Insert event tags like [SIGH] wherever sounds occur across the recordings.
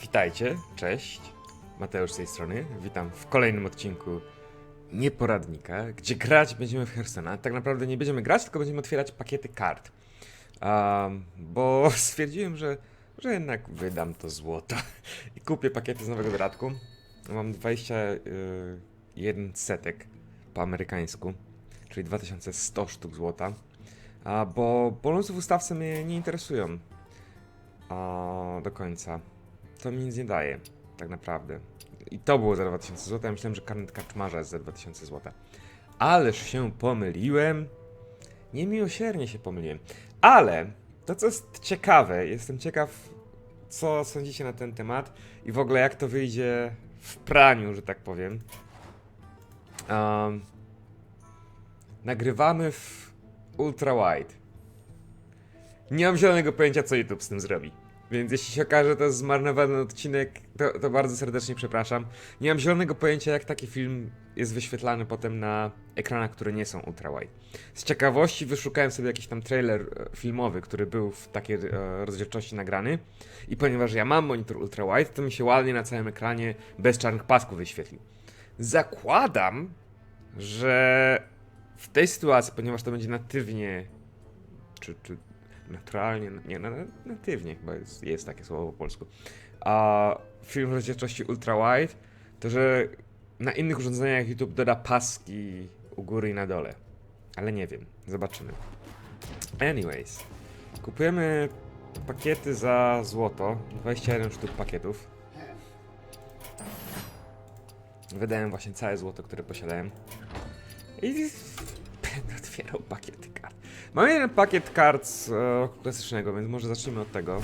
Witajcie, cześć. Mateusz z tej strony. Witam w kolejnym odcinku Nieporadnika, gdzie grać będziemy w Hearthstone'a. Tak naprawdę nie będziemy grać, tylko będziemy otwierać pakiety kart. Um, bo [LAUGHS] stwierdziłem, że, że jednak wydam to złoto i kupię pakiety z nowego dodatku. Mam 21 setek po amerykańsku, czyli 2100 sztuk złota. A, bo bonusy w ustawce mnie nie interesują a, do końca. To mi nic nie daje, tak naprawdę. I to było za 2000 zł. Ja myślałem, że karnet karczmarza jest za 2000 zł. Ależ się pomyliłem. Niemiłosiernie się pomyliłem. Ale to, co jest ciekawe, jestem ciekaw, co sądzicie na ten temat i w ogóle jak to wyjdzie w praniu, że tak powiem. Um, nagrywamy w ultra wide. Nie mam zielonego pojęcia, co YouTube z tym zrobi. Więc jeśli się okaże, że to jest zmarnowany odcinek, to, to bardzo serdecznie przepraszam. Nie mam zielonego pojęcia, jak taki film jest wyświetlany potem na ekranach, które nie są ultrawide. Z ciekawości wyszukałem sobie jakiś tam trailer e, filmowy, który był w takiej e, rozdzielczości nagrany. I ponieważ ja mam monitor ultrawide, to mi się ładnie na całym ekranie bez czarnych pasków wyświetlił. Zakładam, że w tej sytuacji, ponieważ to będzie natywnie, czy, czy naturalnie, nie, na, natywnie chyba jest, jest takie słowo po polsku, a film w rozdzielczości ultra-wide, to że na innych urządzeniach YouTube doda paski u góry i na dole. Ale nie wiem, zobaczymy. Anyways, kupujemy pakiety za złoto, 21 sztuk pakietów. Wydałem właśnie całe złoto, które posiadałem. I [LAUGHS] będę otwierał pakiety. Mam jeden pakiet kart z roku klasycznego, więc może zacznijmy od tego.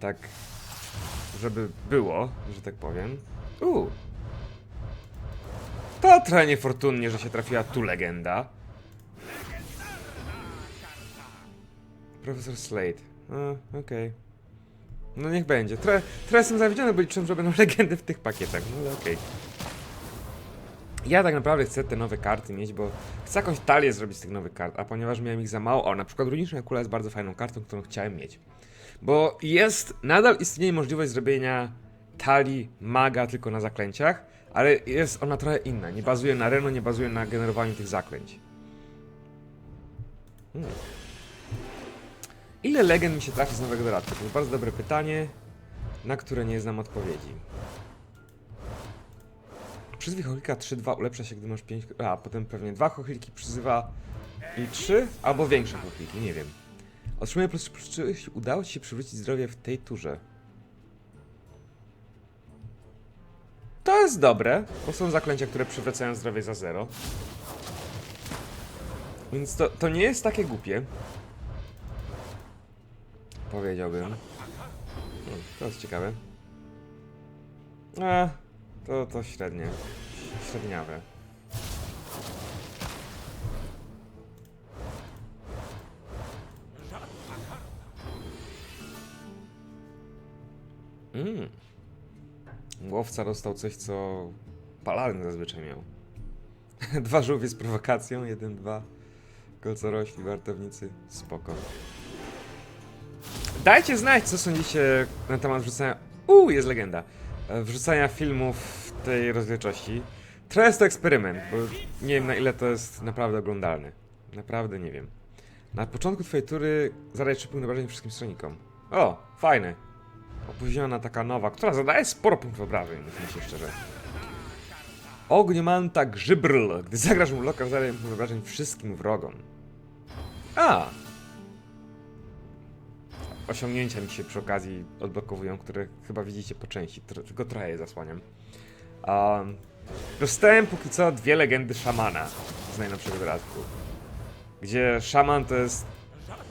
Tak, żeby było, że tak powiem. Uuu. To trochę niefortunnie, że się trafiła tu legenda. Profesor Slade. A, okej. No niech będzie. Trochę, trochę jestem zawiedziony, bo liczyłem, że będą [LAUGHS] legendy w tych pakietach, no ale okej. Ja tak naprawdę chcę te nowe karty mieć, bo chcę jakąś talię zrobić z tych nowych kart, a ponieważ miałem ich za mało, o, na przykład Runiczna Kula jest bardzo fajną kartą, którą chciałem mieć. Bo jest, nadal istnieje możliwość zrobienia talii maga tylko na zaklęciach, ale jest ona trochę inna. Nie bazuje na reno, nie bazuje na generowaniu tych zaklęć. Hmm. Ile legend mi się trafi z nowego dodatku? To jest bardzo dobre pytanie, na które nie znam odpowiedzi. Przyzwij chochlika 3-2 ulepsza się, gdy masz 5. A, potem pewnie 2 chochliki przyzywa i 3, albo większe chochliki, nie wiem. Otrzymuję plus 3, jeśli udało ci się przywrócić zdrowie w tej turze. To jest dobre, bo są zaklęcia, które przywracają zdrowie za 0. Więc to, to nie jest takie głupie. Powiedziałbym. Hmm, to jest ciekawe. A, to, to średnie. Średniawe. Mm. Łowca dostał coś, co paladyn zazwyczaj miał. [LAUGHS] dwa żółwie z prowokacją, jeden, dwa. Kolcorośli, wartownicy, spoko. Dajcie znać, co sądzicie na temat wrzucania... Uuu, jest legenda. Wrzucania filmów w tej rozdzielczości. Trochę jest to eksperyment, bo nie wiem na ile to jest naprawdę oglądalne. Naprawdę nie wiem. Na początku twojej tury zadaj punkty obrażeń wszystkim stronnikom. O, fajne. Opóźniona taka nowa, która zadaje sporo punktów obrażeń, mówiąc się szczerze. Ogniomanta Grzybrl. Gdy zagrasz mu lokal, zadaje punkt obrażeń wszystkim wrogom. A! Osiągnięcia mi się przy okazji odblokowują, które chyba widzicie po części, tro- tylko trochę je zasłaniam. Um, dostałem póki co dwie legendy szamana z najnowszego dodatku. Gdzie szaman to jest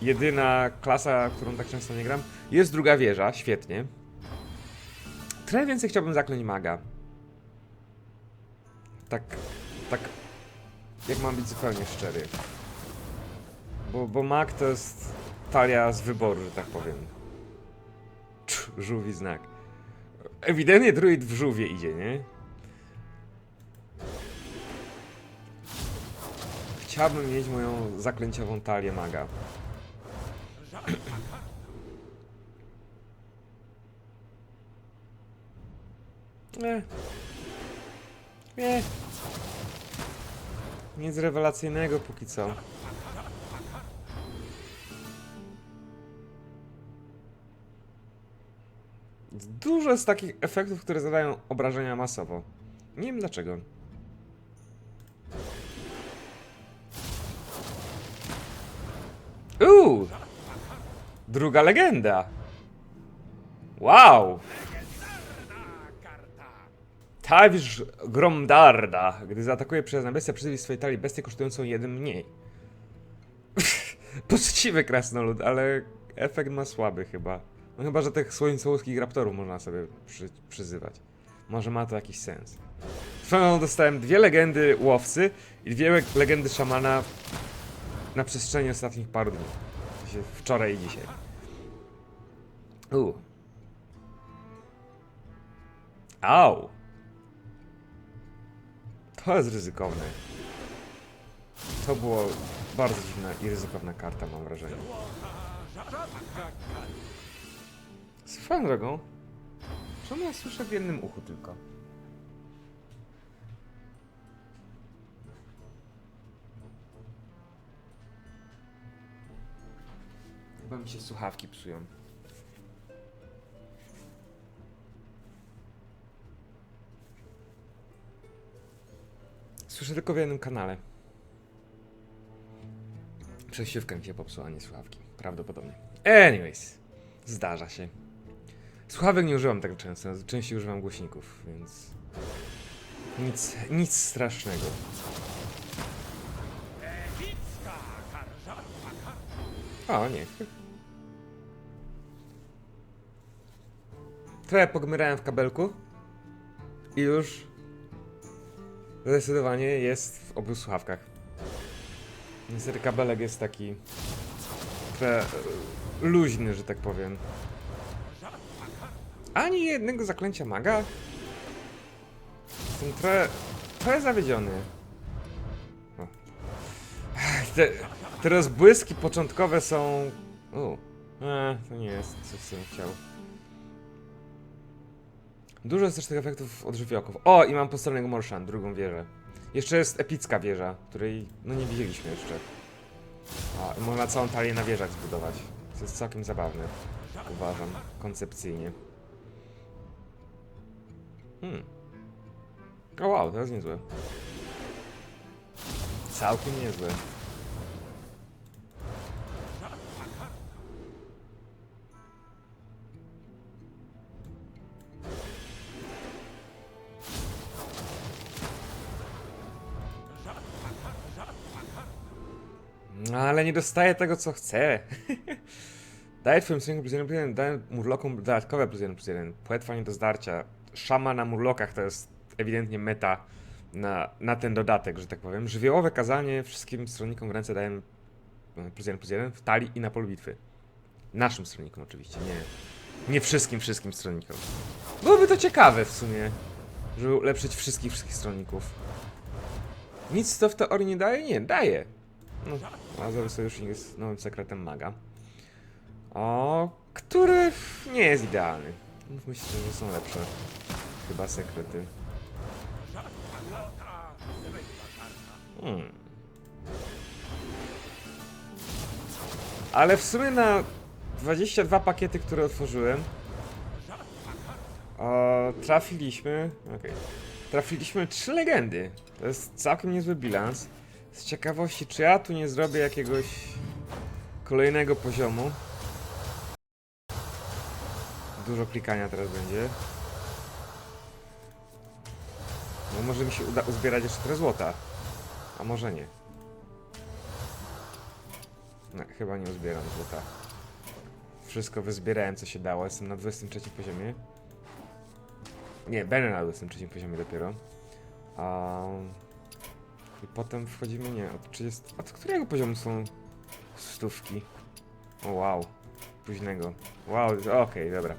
jedyna klasa, którą tak często nie gram. Jest druga wieża, świetnie. Trochę więcej chciałbym zaklęć maga. Tak, tak, jak mam być zupełnie szczery. Bo, bo mag to jest talia z wyboru, że tak powiem. Żółwi znak. Ewidentnie druid w żółwie idzie, nie? Chciałbym mieć moją zaklęciową talię maga. Nie. [CLEARS THROAT] Nie. Nic rewelacyjnego póki co. Dużo jest takich efektów, które zadają obrażenia masowo. Nie wiem dlaczego. Uuu! Druga legenda! Wow! Tawisz Gromdarda. Gdy zaatakuje przez bestia, przyzywi swojej talii bestię kosztującą jeden mniej. [LAUGHS] Poczciwy krasnolud, ale efekt ma słaby chyba. No chyba, że tych słońcołuskich raptorów można sobie przy, przyzywać. Może ma to jakiś sens. Swoją dostałem dwie legendy łowcy i dwie le- legendy szamana na przestrzeni ostatnich paru dni. Wczoraj i dzisiaj. U. Au. To jest ryzykowne. To było bardzo dziwna i ryzykowna karta, mam wrażenie. Swoją drogą, czemu ja słyszę w jednym uchu tylko? Chyba mi się słuchawki psują. Słyszę tylko w jednym kanale. Przejściówka mi się popsuła, a nie słuchawki. Prawdopodobnie. Anyways. Zdarza się. Słuchawek nie używam tak często, częściej używam głośników, więc... Nic, nic strasznego. O, nie. Trochę pogmyrałem w kabelku i już zdecydowanie jest w obu słuchawkach. Niestety kabelek jest taki trochę luźny, że tak powiem. Ani jednego zaklęcia maga? Jestem trochę, trochę zawiedziony. Te, te rozbłyski początkowe są... U, e, to nie jest co bym chciał. Dużo jest też tych efektów od żywiołków. O, i mam postronnego Morshan, drugą wieżę. Jeszcze jest epicka wieża, której no nie widzieliśmy jeszcze. A, można całą talię na wieżach zbudować. Co jest całkiem zabawne. Uważam, koncepcyjnie. Hmm. O wow, to jest niezłe. Całkiem niezłe. No ale nie dostaję tego, co chcę. Daję twoim synku plus 1 plus 1, daję murlokom dodatkowe plus 1 plus 1. Płetwa nie do zdarcia. Szama na murlokach to jest ewidentnie meta na, na ten dodatek, że tak powiem. Żywiołowe kazanie wszystkim stronnikom w ręce daję plus 1 plus 1 w talii i na polu bitwy. Naszym stronnikom oczywiście, nie, nie wszystkim, wszystkim stronnikom. Byłoby to ciekawe w sumie, żeby ulepszyć wszystkich, wszystkich stronników. Nic to w teorii nie daje? Nie, daje. No, Azowy Sojusznik jest nowym sekretem maga. O, który nie jest idealny. Mówmy się, że są lepsze. Chyba sekrety. Hmm. Ale w sumie na 22 pakiety, które otworzyłem, o, trafiliśmy. Okej. Trafiliśmy trzy legendy. To jest całkiem niezły bilans. Z ciekawości, czy ja tu nie zrobię jakiegoś kolejnego poziomu. Dużo klikania teraz będzie. No może mi się uda uzbierać jeszcze trochę złota. A może nie. No, chyba nie uzbieram złota. Wszystko wyzbierałem co się dało. Jestem na 23 poziomie. Nie, będę na 23 poziomie dopiero. Um, I potem wchodzimy, nie, od 30... Od którego poziomu są stówki? O wow, późnego. Wow, okej, dobra.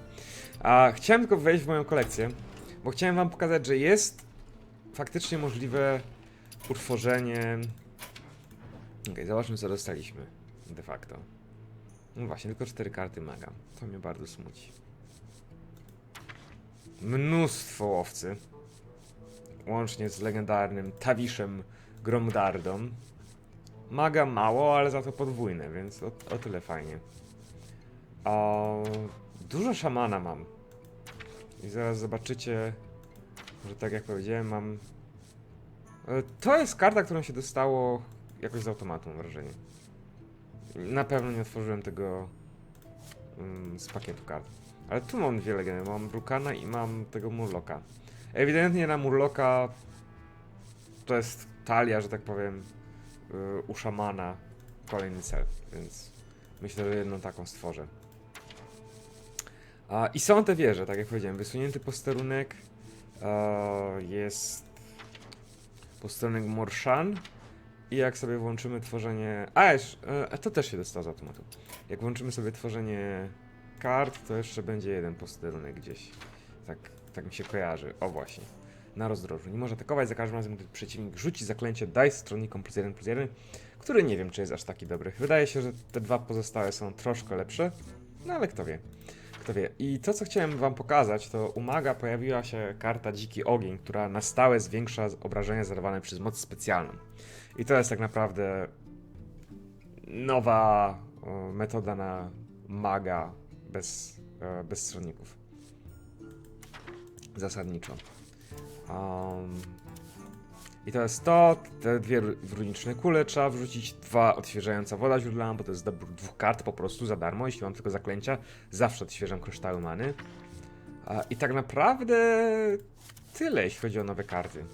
A chciałem tylko wejść w moją kolekcję, bo chciałem wam pokazać, że jest faktycznie możliwe utworzenie... Okej, zobaczmy co dostaliśmy de facto. No właśnie, tylko cztery karty maga. To mnie bardzo smuci. mnóstwo łowcy. Łącznie z legendarnym Tawiszem Gromdardą. Maga mało, ale za to podwójne, więc o, o tyle fajnie. O, dużo szamana mam. I zaraz zobaczycie, że tak jak powiedziałem, mam. E, To jest karta, którą się dostało jakoś z automatu, mam wrażenie. Na pewno nie otworzyłem tego mm, z pakietu kart. Ale tu mam dwie legendy. Mam Brukana i mam tego Murloka. Ewidentnie na Murloka to jest talia, że tak powiem, y, u szamana kolejny cel, więc myślę, że jedną taką stworzę. I są te wieże, tak jak powiedziałem, wysunięty posterunek jest posterunek Morshan i jak sobie włączymy tworzenie... A, jeszcze, to też się dostało z automatu. Jak włączymy sobie tworzenie kart, to jeszcze będzie jeden posterunek gdzieś. Tak, tak mi się kojarzy. O właśnie. Na rozdrożu. Nie może atakować za każdym razem, gdy przeciwnik rzuci zaklęcie Dice stronnikom plus 1 plus 1, który nie wiem, czy jest aż taki dobry. Wydaje się, że te dwa pozostałe są troszkę lepsze, no ale kto wie. I to, co chciałem wam pokazać, to u maga pojawiła się karta Dziki Ogień, która na stałe zwiększa obrażenia zadawane przez moc specjalną. I to jest tak naprawdę nowa o, metoda na maga bez, e, bez stronników. Zasadniczo. Um, I to jest to. Te dwie ru- runiczne kule trzeba wrzucić. Dwa odświeżająca woda źródlana, bo to jest dobór dwóch kart po prostu za darmo. Jeśli mam tylko zaklęcia, zawsze odświeżam kryształy many. I tak naprawdę tyle, jeśli chodzi o nowe karty.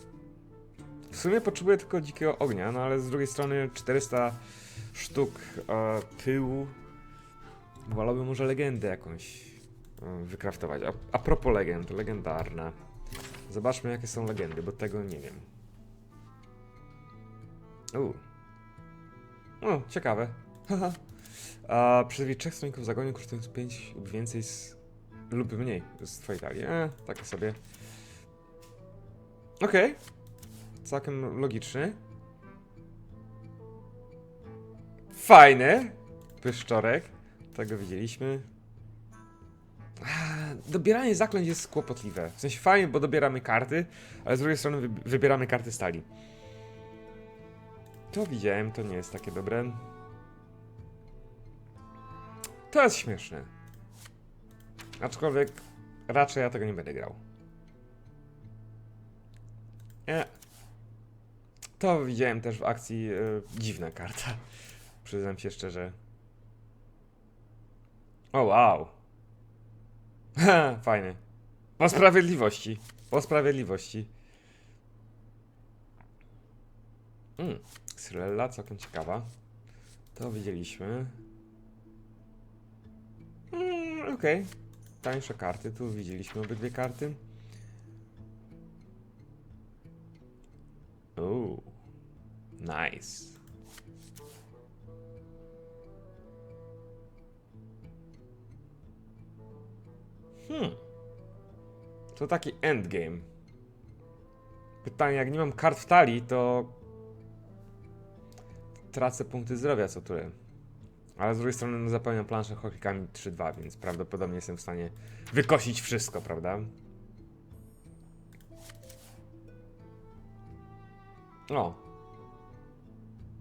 W sumie potrzebuję tylko dzikiego ognia, no ale z drugiej strony 400 sztuk e, pyłu. Wolałbym może legendę jakąś e, wykraftować. A, a propos legend, legendarna. Zobaczmy, jakie są legendy, bo tego nie wiem. U. O, ciekawe. [LAUGHS] A przezwij trzech stronników zagonił, kosztując 5 lub więcej z... lub mniej z twojej talii. E, takie sobie. Okej. Całkiem logiczny. Fajny. Pyszczorek. Tego widzieliśmy. Dobieranie zaklęć jest kłopotliwe. W sensie fajnie, bo dobieramy karty, ale z drugiej strony wy- wybieramy karty stali. To widziałem, to nie jest takie dobre. To jest śmieszne. Aczkolwiek raczej ja tego nie będę grał. Nie. To widziałem też w akcji. e, dziwna karta. Przyznam się szczerze. O wow. Ha, fajny. Po sprawiedliwości. Po sprawiedliwości. Mm, Xylella, całkiem ciekawa. To widzieliśmy. Mm, Okej. Tańsze karty. Tu widzieliśmy obydwie karty. Uuu. Nice. Hmm. To taki endgame. Pytanie, jak nie mam kart w talii, to tracę punkty zdrowia co turę. Ale z drugiej strony no, zapełniam planszę hokikami 3-2, więc prawdopodobnie jestem w stanie wykosić wszystko, prawda? O.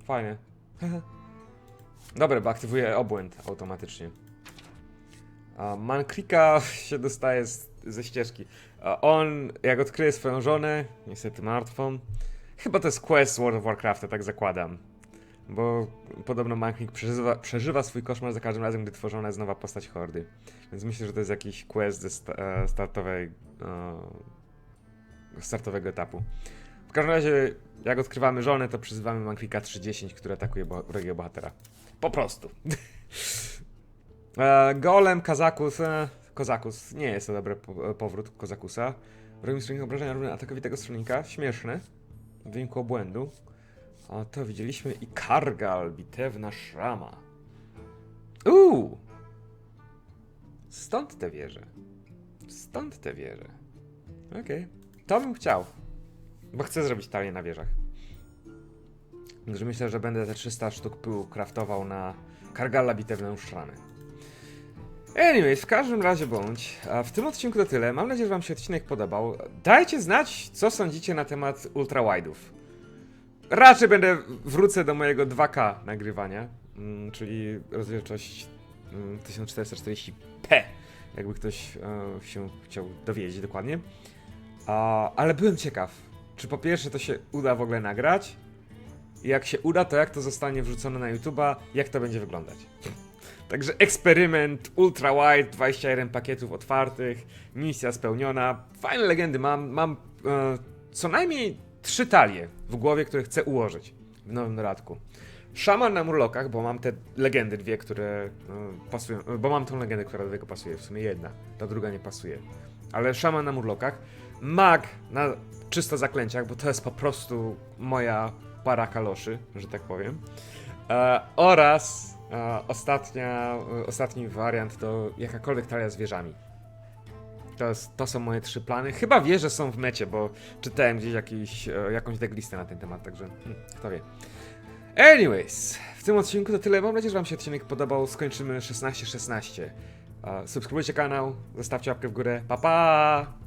Fajnie. [LAUGHS] Dobra, bo aktywuję obłęd automatycznie. Mankrika [LAUGHS] się dostaje z, ze ścieżki. On, jak odkryje swoją żonę, niestety martwą, chyba to jest quest World of Warcrafta, tak zakładam. Bo podobno Mankrik przeżywa, przeżywa swój koszmar za każdym razem, gdy tworzona jest nowa postać hordy. Więc myślę, że to jest jakiś quest ze sta, e, startowej, e, startowego etapu. W każdym razie, jak odkrywamy żonę, to przyzywamy Mankrika 310, który atakuje bo wrogiego bohatera. Po prostu. [LAUGHS] E, golem, Kazakus. Kozakus. Nie jest to dobry po, powrót Kozakusa. Wrogim stronnik obrażenia równy atakowi tego stronnika. Śmieszne. W wyniku obłędu. O, to widzieliśmy. I Kargal, bitewna szrama. Uuu! Stąd te wieże. Stąd te wieże. Okej. To bym chciał. Bo chcę zrobić talię na wieżach. Także myślę, że będę te 300 sztuk pyłu kraftował na Kargala bitewną szramę. Anyways, w każdym razie bądź, a w tym odcinku to tyle. Mam nadzieję, że wam się odcinek podobał. Dajcie znać, co sądzicie na temat ultrawide'ów. Raczej będę wrócę do mojego 2K nagrywania, mm, czyli rozdzielczość mm, 1440p, jakby ktoś e, się chciał dowiedzieć dokładnie. Ale byłem ciekaw, czy po pierwsze to się uda w ogóle nagrać, i jak się uda, to jak to zostanie wrzucone na YouTube'a, jak to będzie wyglądać. [LAUGHS] Także eksperyment, ultra wide, 21 pakietów otwartych, misja spełniona. Fajne legendy mam. Mam e, co najmniej trzy talie w głowie, które chcę ułożyć w nowym dodatku. Szaman na murlokach, bo mam te legendy dwie, które e, pasują. Bo mam tą legendę, która do tego pasuje. W sumie jedna, ta druga nie pasuje. Ale szaman na murlokach. Mag na czysto zaklęciach, bo to jest po prostu moja para kaloszy, że tak powiem. E, oraz e, ostatnia, e, ostatni wariant to jakakolwiek talia z wieżami. To, to są moje trzy plany. Chyba wie, że są w mecie, bo czytałem gdzieś jakiś, e, jakąś deglistę na ten temat, także hmm, kto wie. Anyways, w tym odcinku to tyle. Mam nadzieję, że Wam się odcinek podobał. Skończymy 16-16. E, Subskrybujcie kanał, zostawcie łapkę w górę. Pa pa!